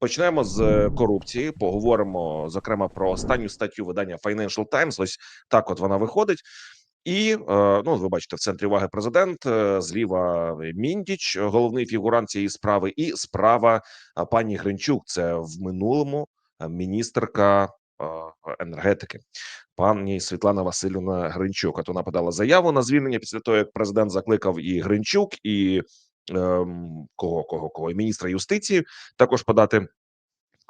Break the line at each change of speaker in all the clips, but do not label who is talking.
Почнемо з е, корупції. Поговоримо зокрема про останню статтю видання Financial Times. Ось так, от вона виходить. І е, ну, ви бачите, в центрі уваги президент е, зліва Міндіч, головний фігурант цієї справи, і справа пані Гринчук. Це в минулому міністерка енергетики, пані Світлана Васильівна Гринчук. От вона подала заяву на звільнення після того, як президент закликав і Гринчук, і кого кого кого і міністра юстиції також подати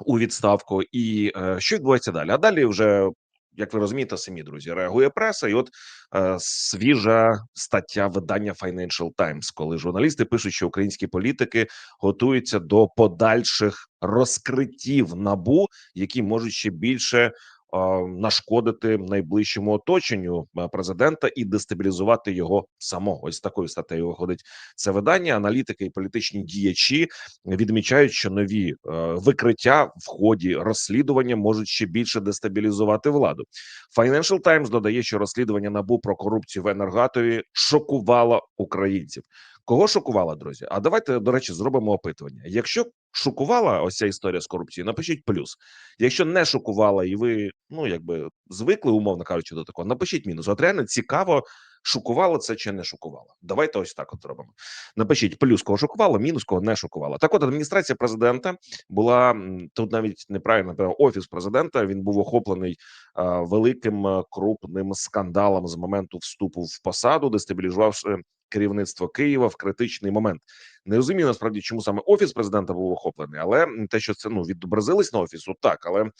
у відставку. І е, що відбувається далі? А далі вже. Як ви розумієте, самі друзі реагує преса, і от е, свіжа стаття видання Financial Times, коли журналісти пишуть, що українські політики готуються до подальших розкриттів набу, які можуть ще більше нашкодити найближчому оточенню е, президента і дестабілізувати його самого. Ось такою статтею виходить це видання. Аналітики і політичні діячі відмічають, що нові е, викриття в ході розслідування можуть ще більше дестабілізувати владу. Financial Times додає, що розслідування набу про корупцію в енергоатомі шокувало українців. Кого шокувала, друзі? А давайте до речі зробимо опитування. Якщо шокувала ось ця історія з корупцією, напишіть плюс. Якщо не шокувала, і ви ну якби звикли, умовно кажучи, до такого, напишіть мінус. От реально цікаво, шокувало це чи не шокувало. Давайте ось так от зробимо. Напишіть плюс кого шокувало, мінус кого не шокувало. Так, от адміністрація президента була тут навіть неправильно напевно, офіс президента. Він був охоплений а, великим крупним скандалом з моменту вступу в посаду, дестабілізувавши керівництво Києва в критичний момент. Не розумію насправді, чому саме офіс президента був охоплений, але те, що це ну відобразилось на офісу, так але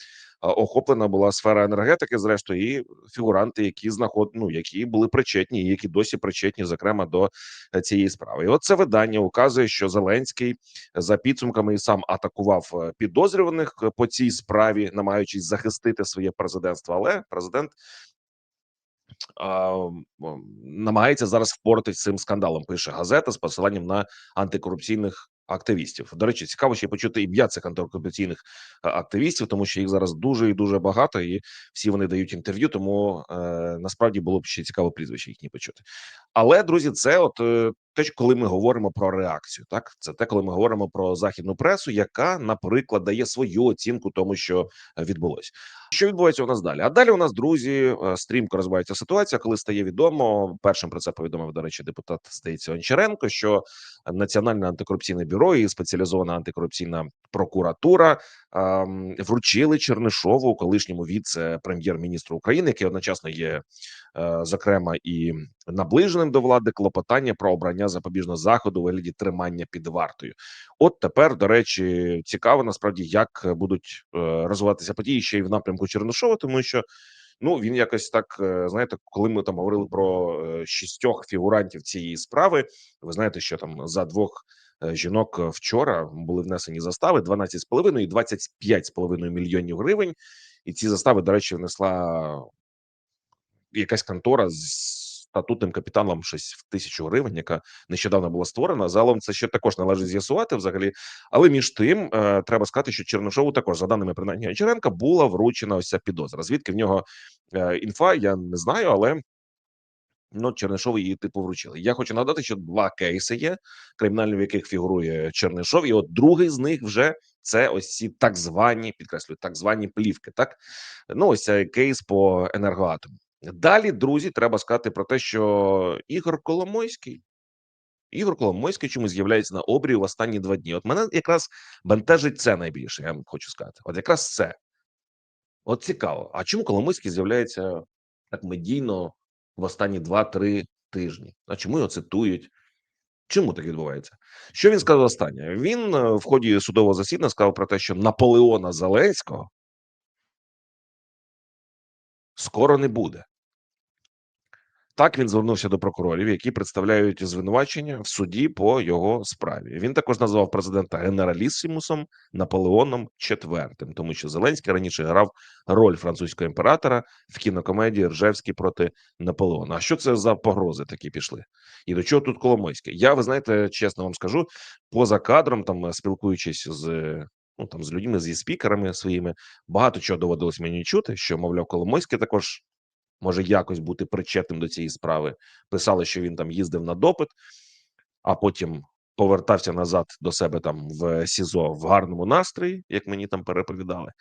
охоплена була сфера енергетики, зрештою, і фігуранти, які знаход... ну, які були причетні, і які досі причетні, зокрема до е, цієї справи. І от це видання указує, що Зеленський за підсумками і сам атакував е, підозрюваних е, по цій справі, намагаючись захистити своє президентство. Але президент намагається зараз впоратись цим скандалом. Пише газета з посиланням на антикорупційних активістів. До речі, цікаво ще почути ім'я цих антикорупційних активістів, тому що їх зараз дуже і дуже багато, і всі вони дають інтерв'ю. Тому е, насправді було б ще цікаво прізвище їхні почути. Але друзі, це от е, те, коли ми говоримо про реакцію, так це те, коли ми говоримо про західну пресу, яка, наприклад, дає свою оцінку тому, що е, відбулось. Що відбувається у нас далі? А далі у нас друзі е, стрімко розвивається ситуація, коли стає відомо. Першим про це повідомив до речі, депутат Стейці Ончаренко, що Національне антикорупційне бюро і спеціалізована антикорупційна прокуратура вручили Чернишову, колишньому віце-прем'єр-міністру України, який одночасно є, е, зокрема, і наближеним до влади клопотання про обрання запобіжного заходу у вигляді тримання під вартою. От тепер, до речі, цікаво насправді, як будуть е, розвиватися події ще й в напрямку Чернишова, тому що. Ну він якось так е, знаєте, коли ми там говорили про шістьох фігурантів цієї справи. Ви знаєте, що там за двох жінок вчора були внесені застави 12,5 і 25,5 мільйонів гривень. І ці застави, до речі, внесла якась контора з статутним капіталом щось в тисячу гривень, яка нещодавно була створена. Залом це ще також належить з'ясувати взагалі. Але між тим е, треба сказати, що Чернишову також за даними принаймні Гончаренка була вручена ось ця підозра. Звідки в нього е, інфа? Я не знаю, але. Ну, Чернишову її типу вручили. Я хочу нагадати, що два кейси є кримінальні, в яких фігурує Чернишов, і от другий з них вже це ось ці так звані, підкреслюю, так звані плівки. Так ну ось цей кейс по енергоатому. Далі, друзі, треба сказати про те, що Ігор Коломойський. Ігор Коломойський чомусь з'являється на обрії в останні два дні. От мене якраз бентежить це найбільше. Я вам хочу сказати. От якраз це. От цікаво. А чому Коломойський з'являється так медійно в останні 2-3 тижні? А чому його цитують? Чому так відбувається? Що він сказав останнє? Він е, в ході судового засідання сказав про те, що Наполеона Зеленського скоро не буде. Так він звернувся до прокурорів, які представляють звинувачення в суді по його справі. Він також назвав президента генералісімусом Наполеоном IV, тому що Зеленський раніше грав роль французького імператора в кінокомедії Ржевський проти Наполеона. А що це за погрози такі пішли? І до чого тут Коломойське? Я ви знаєте, чесно вам скажу, поза кадром, там спілкуючись з ну там з людьми, зі спікерами своїми, багато чого доводилось мені чути, що мовляв, Коломойський також може якось бути причетним до цієї справи. Писали, що він там їздив на допит, а потім повертався назад до себе там в СІЗО в гарному настрої, як мені там переповідали.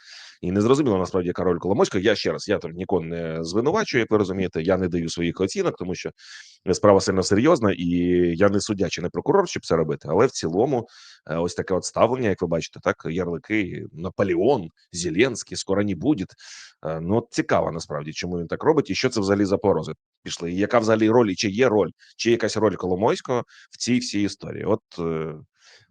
І не зрозуміло насправді, яка роль Коломойського. Я ще раз я там нікого не звинувачую, як ви розумієте. Я не даю своїх оцінок, тому що справа сильно серйозна, і я не суддя чи не прокурор, щоб це робити. Але в цілому, е, ось таке от ставлення, як ви бачите, так ярлики Наполеон, Зеленський, скоро не буде. Е, Ну цікаво насправді, чому він так робить, і що це взагалі за порози пішли. І яка взагалі роль, і чи є роль, чи якась роль Коломойського в цій всій історії? От, е,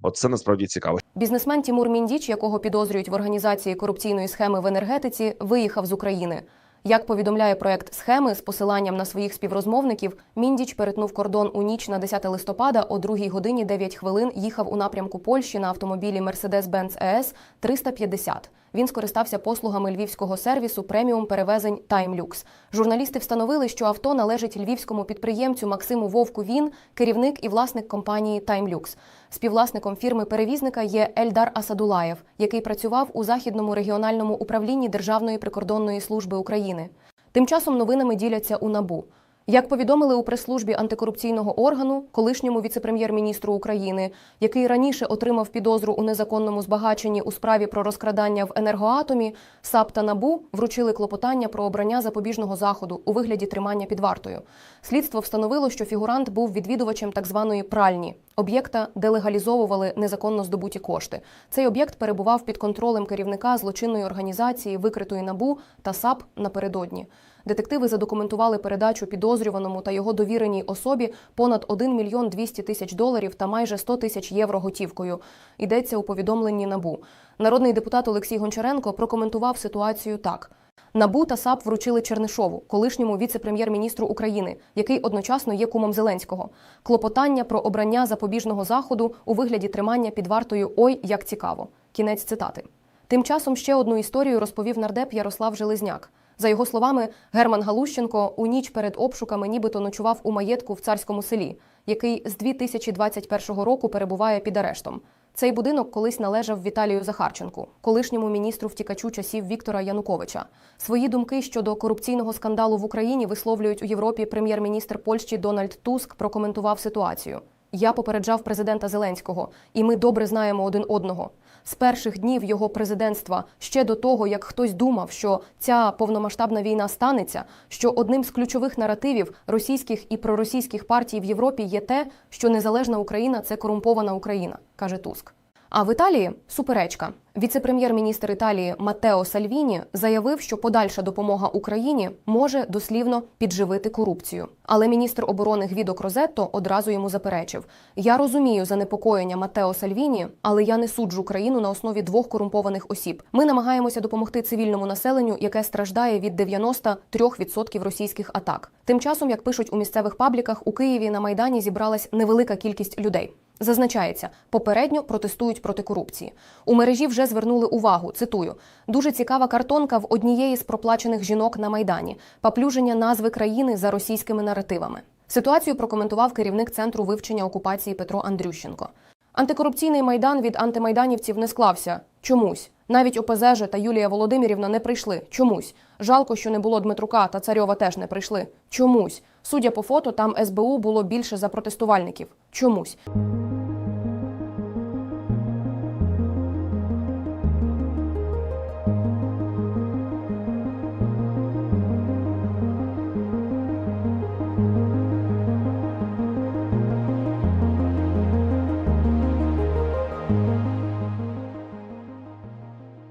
от це насправді цікаво.
Бізнесмен Тімур Міндіч, якого підозрюють в організації корупційної схеми в енергетиці, виїхав з України. Як повідомляє проект схеми з посиланням на своїх співрозмовників, Міндіч перетнув кордон у ніч на 10 листопада о 2 годині 9 хвилин їхав у напрямку Польщі на автомобілі Mercedes-Benz ES 350. Він скористався послугами львівського сервісу преміум перевезень Таймлюкс. Журналісти встановили, що авто належить львівському підприємцю Максиму Вовку. Він керівник і власник компанії Таймлюкс. Співвласником фірми перевізника є Ельдар Асадулаєв, який працював у західному регіональному управлінні Державної прикордонної служби України. Тим часом новинами діляться у набу. Як повідомили у прес-службі антикорупційного органу, колишньому віце-прем'єр-міністру України, який раніше отримав підозру у незаконному збагаченні у справі про розкрадання в енергоатомі, САП та НАБУ вручили клопотання про обрання запобіжного заходу у вигляді тримання під вартою. Слідство встановило, що фігурант був відвідувачем так званої пральні об'єкта, де легалізовували незаконно здобуті кошти. Цей об'єкт перебував під контролем керівника злочинної організації, викритої НАБУ та САП напередодні. Детективи задокументували передачу підозрюваному та його довіреній особі понад 1 мільйон 200 тисяч доларів та майже 100 тисяч євро готівкою. Йдеться у повідомленні НАБУ. Народний депутат Олексій Гончаренко прокоментував ситуацію так. НАБУ та САП вручили Чернишову, колишньому віце-прем'єр-міністру України, який одночасно є кумом Зеленського. Клопотання про обрання запобіжного заходу у вигляді тримання під вартою Ой, як цікаво. Кінець цитати. Тим часом ще одну історію розповів нардеп Ярослав Железняк. За його словами, Герман Галущенко у ніч перед обшуками нібито ночував у маєтку в царському селі, який з 2021 року перебуває під арештом. Цей будинок колись належав Віталію Захарченку, колишньому міністру втікачу часів Віктора Януковича. Свої думки щодо корупційного скандалу в Україні висловлюють у Європі прем'єр-міністр Польщі Дональд Туск прокоментував ситуацію. Я попереджав президента Зеленського, і ми добре знаємо один одного. З перших днів його президентства, ще до того, як хтось думав, що ця повномасштабна війна станеться, що одним з ключових наративів російських і проросійських партій в Європі є те, що незалежна Україна це корумпована Україна, каже Туск. А в Італії суперечка. Віце-прем'єр-міністр Італії Матео Сальвіні заявив, що подальша допомога Україні може дослівно підживити корупцію. Але міністр оборони Гвідо Крозетто одразу йому заперечив: Я розумію занепокоєння Матео Сальвіні, але я не суджу країну на основі двох корумпованих осіб. Ми намагаємося допомогти цивільному населенню, яке страждає від 93% російських атак. Тим часом, як пишуть у місцевих пабліках, у Києві на майдані зібралась невелика кількість людей. Зазначається, попередньо протестують проти корупції. У мережі вже звернули увагу. Цитую: дуже цікава картонка в однієї з проплачених жінок на майдані, поплюження назви країни за російськими наративами. Ситуацію прокоментував керівник центру вивчення окупації Петро Андрющенко. Антикорупційний майдан від антимайданівців не склався чомусь. Навіть ОПЗЖ та Юлія Володимирівна не прийшли. Чомусь. Жалко, що не було Дмитрука та Царьова теж не прийшли. Чомусь. Судя по фото, там СБУ було більше за протестувальників. Чомусь.